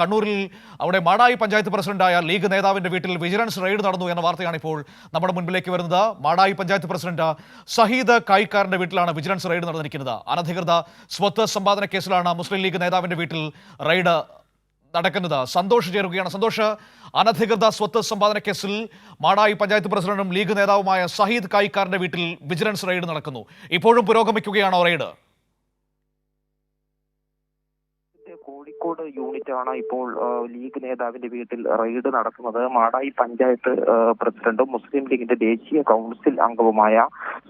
കണ്ണൂരിൽ അവിടെ മാടായി പഞ്ചായത്ത് പ്രസിഡന്റായ ലീഗ് നേതാവിന്റെ വീട്ടിൽ വിജിലൻസ് റെയ്ഡ് നടന്നു എന്ന വാർത്തയാണ് ഇപ്പോൾ നമ്മുടെ മുൻപിലേക്ക് വരുന്നത്. മാടായി പഞ്ചായത്ത് പ്രസിഡന്റ് സഹീദ് കായിക്കാരന്റെ വീട്ടിലാണ് വിജിലൻസ് റെയ്ഡ് നടന്നിരിക്കുന്നത്. അനധികൃത സ്വത്ത് സമ്പാദന കേസിലാണ് മുസ്ലിം ലീഗ് നേതാവിന്റെ വീട്ടിൽ റെയ്ഡ് നടക്കുന്നത്. സന്തോഷ് ചേരുകയാണ്. സന്തോഷ് അനധികൃത സ്വത്ത് സമ്പാദന കേസിൽ മാടായി പഞ്ചായത്ത് പ്രസിഡന്റും ലീഗ് നേതാവുമായ സഹീദ് കായിക്കാരന്റെ വീട്ടിൽ വിജിലൻസ് റെയ്ഡ് നടക്കുന്നു. ഇപ്പോഴും പുരോഗമിക്കുകയാണോ റെയ്ഡ്? കോഴിക്കോട് യൂണിറ്റാണ് ഇപ്പോൾ ലീഗ് നേതാവിന്റെ വീട്ടിൽ റെയ്ഡ് നടക്കുന്നത് മാടായി പഞ്ചായത്ത് പ്രസിഡന്റും മുസ്ലിം ലീഗിന്റെ ദേശീയ കൗൺസിൽ അംഗവുമായ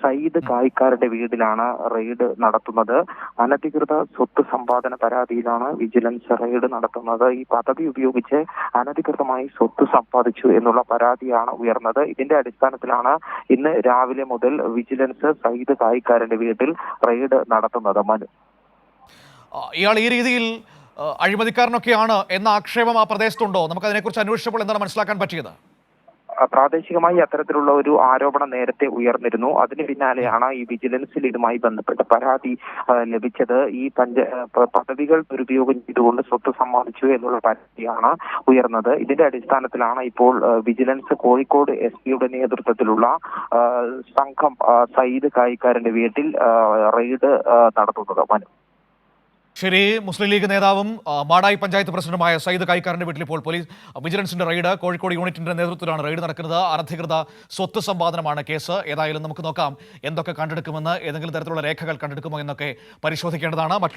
സയ്യിദ് കായിക്കാരുടെ വീട്ടിലാണ് റെയ്ഡ് നടത്തുന്നത്. അനധികൃത സ്വത്ത് സമ്പാദന പരാതിയിലാണ് വിജിലൻസ് റെയ്ഡ് നടത്തുന്നത്. ഈ പദവി ഉപയോഗിച്ച് അനധികൃതമായി സ്വത്ത് സമ്പാദിച്ചു എന്നുള്ള പരാതിയാണ് ഉയർന്നത്. ഇതിന്റെ അടിസ്ഥാനത്തിലാണ് ഇന്ന് രാവിലെ മുതൽ വിജിലൻസ് സയ്യിദ് കായിക്കാരന്റെ വീട്ടിൽ റെയ്ഡ് നടത്തുന്നത്. മനു. ഇയാൾ ഈ രീതിയിൽ അഴിമതിക്കാരനൊക്കെയാണ് എന്ന ആക്ഷേപം ആ പ്രദേശത്തുണ്ടോ? നമുക്ക് അതിനെക്കുറിച്ച് അന്വേഷിച്ചപ്പോൾ എന്താണ് മനസ്സിലാക്കാൻ പറ്റിയത്? പ്രാദേശികമായി അത്തരത്തിലുള്ള ഒരു ആരോപണം നേരത്തെ ഉയർന്നിരുന്നു. അതിന് പിന്നാലെയാണ് ഈ വിജിലൻസിൽ ഇതുമായി ബന്ധപ്പെട്ട പരാതി ലഭിച്ചത്. ഈ പഞ്ച പദവികൾ ദുരുപയോഗം ചെയ്തുകൊണ്ട് സ്വത്ത് സമ്പാദിച്ചു എന്നുള്ള പരാതിയാണ് ഉയർന്നത്. ഇതിന്റെ അടിസ്ഥാനത്തിലാണ് ഇപ്പോൾ വിജിലൻസ് കോഴിക്കോട് എസ് പിയുടെ നേതൃത്വത്തിലുള്ള സംഘം സയ്യിദ് കായിക്കാരന്റെ വീട്ടിൽ റെയ്ഡ് നടത്തുന്നത്. മനു. ശരി മുസ്ലിം ലീഗ് നേതാവും മാടായി പഞ്ചായത്ത് പ്രസിഡന്റുമായ സയ്യിദ് കൈക്കാരന്റെ വീട്ടിൽ ഇപ്പോൾ പോലീസ് വിജിലൻസിന്റെ റെയ്ഡ് കോഴിക്കോട് യൂണിറ്റിന്റെ നേതൃത്വത്തിലാണ് റെയ്ഡ് നടക്കുന്നത്. അനധികൃത സ്വത്ത് സമ്പാദനമാണ് കേസ്. ഏതായാലും നമുക്ക് നോക്കാം എന്തൊക്കെ കണ്ടെടുക്കുമെന്ന് ഏതെങ്കിലും തരത്തിലുള്ള രേഖകൾ കണ്ടെടുക്കുമോ എന്നൊക്കെ പരിശോധിക്കേണ്ടതാണ്.